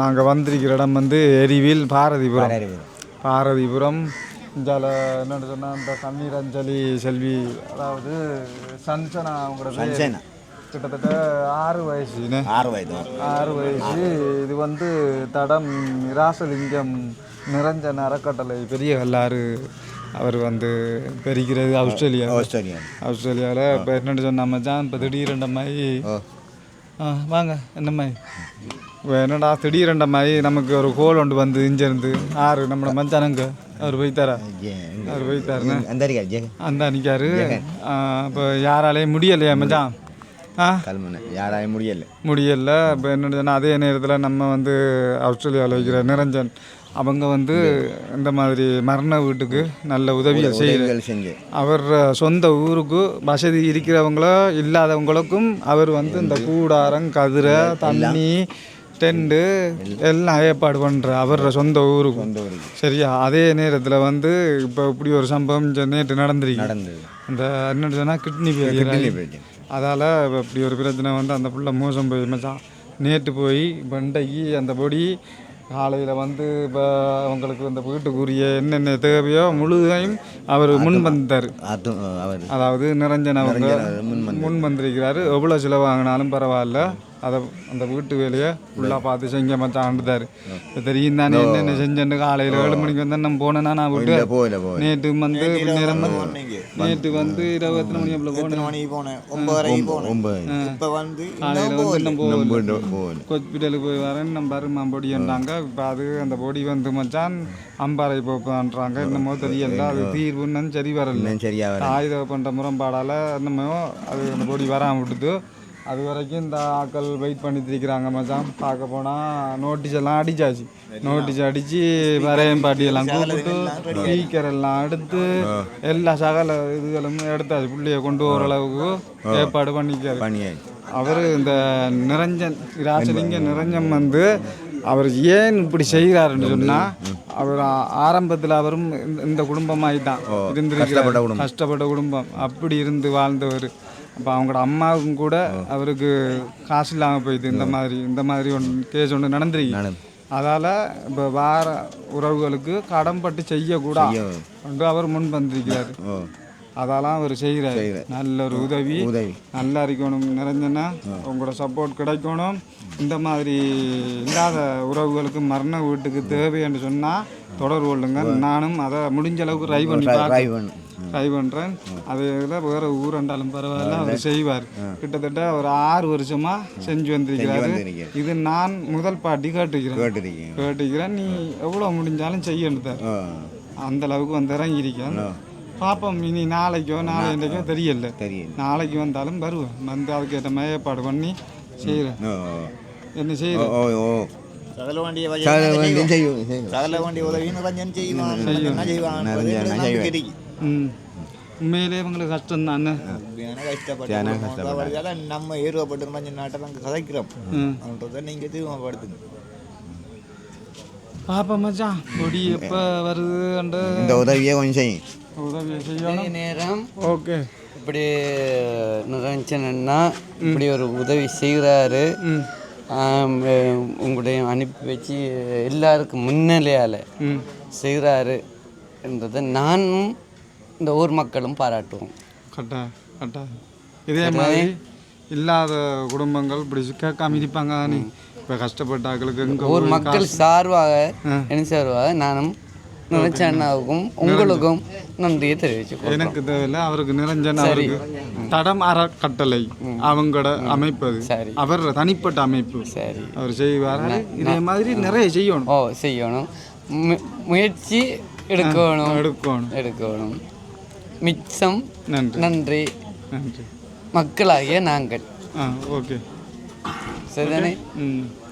நாங்கள் வந்திருக்கிற இடம் வந்து எரிவில் பாரதிபுரம். பாரதிபுரம். இந்தால என்னன்னு சொன்னால் இந்த கண்ணீர் அஞ்சலி செல்வி அதாவது சஞ்சனா அவங்களோட. கிட்டத்தட்ட ஆறு வயசுன்னு ஆறு வயது. ஆறு வயசு. இது வந்து தடம் ராசலிங்கம் நிரஞ்சன் அறக்கட்டளை பெரிய கல்லாறு அவர் வந்து பெருகிறது ஆஸ்திரேலியா ஆஸ்திரேலியா ஆஸ்திரேலியாவில் இப்போ என்னென்னு சொன்ன மச்சான் இப்போ திடீரென்ற மாதிரி வாங்க என்ன மாதிரி? என்னடா திடீரென்ற மாதிரி நமக்கு ஒரு கோல் ஒன்று வந்து இங்கேருந்து. ஆறு நம்மளோட மச்சானுங்க. அவர் போய்த்தாரா அவர் போய்த்தாருன்னு அந்த நிற்காரு இப்போ யாராலையும் முடியலையா மச்சான்? யாராயும் முடியல. முடியல. இப்போ என்னன்னு சொன்னால் அதே நேரத்தில் நம்ம வந்து ஆஸ்திரேலியாவில் வைக்கிற நிரஞ்சன் அவங்க வந்து இந்த மாதிரி மரண வீட்டுக்கு நல்ல உதவிகள் செஞ்சு. அவர் சொந்த ஊருக்கு வசதி இருக்கிறவங்களோ இல்லாதவங்களுக்கும் அவர் வந்து இந்த கூடாரம் கதிரை தண்ணி டெண்டு எல்லாம் ஏற்பாடு பண்ணுற அவர் சொந்த ஊருக்கு. சரியா? அதே நேரத்தில் வந்து இப்போ இப்படி ஒரு சம்பவம் நேற்று நடந்திருக்கு. அந்த என்னன்னு சொன்னால் கிட்னி பிரச்சனை அதால் இப்படி ஒரு பிரச்சனை வந்து அந்த புள்ள மோசம் போய் மச்சான். நேற்று போய் பண்டைக்கு அந்த பொடி காலையில் வந்து இப்போ அவங்களுக்கு இந்த வீட்டுக்குரிய என்னென்ன தேவையோ முழுதையும் அவர் முன் வந்தார். அதாவது நிரஞ்சன் அவங்க முன் வந்திருக்கிறாரு. எவ்வளோ செலவாங்கினாலும் பரவாயில்ல. அதை அந்த வீட்டு வேலையை ஃபுல்லாக பார்த்து செஞ்ச மச்சான் ஆண்டுதார் இப்போ தெரியும் தானே என்னென்ன செஞ்சேன்னு காலையில் ஏழு மணிக்கு வந்து நம்ம போனேன்னா நான் விட்டு நேற்று வந்து நேரம் நேற்று வந்து இருபது எத்தனை மணி அப்போ போனேன் மணிக்கு போனேன் ஒன்பதரைக்கு போனேன் இப்போ வந்து காலையில் வந்து போகல ஹாஸ்பிட்டலுக்கு போய் வரேன் நம்ம பருமா பொடின்றாங்க இப்போ அது அந்த பொடி வந்து மச்சான் அம்பாறை போப்பான்றாங்க என்னமோ தெரியல அது தீர்வுன்னு சரி வரல சரியா வர ஆயுத பண்ணுற முரம்பாடால் என்னமோ அது அந்த பொடி வராமல் விட்டுது அது வரைக்கும் இந்த ஆட்கள் வெயிட் பண்ணிட்டு இருக்கிறாங்க மச்சான். பார்க்க போனால் நோட்டீஸ் எல்லாம் அடிச்சாச்சு. நோட்டீஸ் அடித்து வரையும் பாட்டியெல்லாம் கூப்பிட்டு ஸ்பீக்கர் எல்லாம் எடுத்து எல்லா சகல இதுகளும் எடுத்தாச்சு. புள்ளைய கொண்டு ஓரளவுக்கு ஏற்பாடு பண்ணிக்காரு அவர் இந்த நிரஞ்சன் ராசலிங்க நிரஞ்சன் வந்து அவர் ஏன் இப்படி செய்கிறாருன்னு சொன்னால் அவர் ஆரம்பத்தில் அவரும் இந்த- இந்த குடும்பமாகி தான் இருந்திருக்கிறார். கஷ்டப்பட்ட குடும்பம். அப்படி இருந்து வாழ்ந்தவர். அப்போ அவங்களோட அம்மாவுக்கும் கூட அவருக்கு காசு இல்லாமல் போயிடுது இந்த மாதிரி இந்த மாதிரி ஒன்று கேஸ் ஒன்று நடந்திருக்கு. நடந்து. அதால் இப்போ வார உறவுகளுக்கு கடன்பட்டு செய்யக்கூடாது என்று அவர் முன் வந்திருக்கிறார். அதெல்லாம் அவர் செய்கிறார் நல்ல ஒரு உதவி. உதவி. நல்லா இருக்கணும் நிறைஞ்சனா. உங்களோட சப்போர்ட் கிடைக்கணும். இந்த மாதிரி இல்லாத உறவுகளுக்கு மரண வீட்டுக்கு தேவை என்று சொன்னால் தொடர்பு கொள்ளுங்க நானும் அதை முடிஞ்ச அளவுக்கு ட்ரை பண்ணி. ட்ரை பண்ணுறேன் அது வேறு ஊரண்டாலும் பரவாயில்ல அவர் செய்வார். கிட்டத்தட்ட ஒரு ஆறு வருஷமா செஞ்சு வந்திருக்கிறாரு. இது நான் முதல் பாட்டி கேட்டுக்கிறேன். கேட்டுக்கிறேன். நீ எவ்வளோ முடிஞ்சாலும் செய்யணும் அந்த அளவுக்கு வந்து இறங்கியிருக்கேன். பார்ப்போம் இனி நாளைக்கோ நாளைக்கோ தெரியல. தெரியும் நாளைக்கு வந்தாலும் வருவேன். வந்து அதுக்கேற்ற மாதிரி ஏற்பாடு பண்ணி செய்கிறேன் என்ன செய்கிறேன் சகல வண்டி உதவி நிரஞ்சன் செய்வான்? என்ன செய்வான்? உண்மையிலே இவங்களுக்கு கஷ்டம் தானே கஷ்டப்பட்டு நம்ம ஏறுவப்பட்டு மஞ்சள் நாட்டை நாங்கள் கதைக்கிறோம் அவன்றதை நீங்கள் தீர்மானப்படுத்துங்க பாப்பா மச்சான் கொடி எப்போ வருதுன்ற இந்த உதவியே கொஞ்சம் செய்யும் உதவி செய்யணும் நேரம் ஓகே இப்படி நிரஞ்சனா இப்படி ஒரு உதவி செய்கிறாரு உங்களுடைய அனுப்பி வச்சு எல்லாருக்கும் முன்னிலையால் ம் செய்கிறாரு என்றதை நானும் இந்த ஊர் மக்களும் பாராட்டுவோம். கட்டா கட்டா இதே மாதிரி இல்லாத குடும்பங்கள் இப்படி கேட்காம இருப்பாங்க தானே? இப்போ கஷ்டப்பட்ட ஆட்களுக்கு எங்கே ஊர் மக்கள் சார்பாக என்ன சார்பாக நானும் நினைச்ச அண்ணாவுக்கும் உங்களுக்கும் நன்றியை தெரிவிச்சுக்கோம் எனக்கு தேவையில்ல அவருக்கு நிரஞ்சன் அவருக்கு தடம் அறக்கட்டளை அவங்களோட அமைப்பு அது சரி. அவர் தனிப்பட்ட அமைப்பு. சரி. அவர் செய்வார். இதே மாதிரி நிறைய செய்யணும். ஓ செய்யணும். முயற்சி எடுக்கணும். எடுக்கணும். எடுக்கணும். மிச்சம் நன்றி. நன்றி. நன்றி. மக்களாகிய நாங்கள். ஓகே. சரிதானே ம்.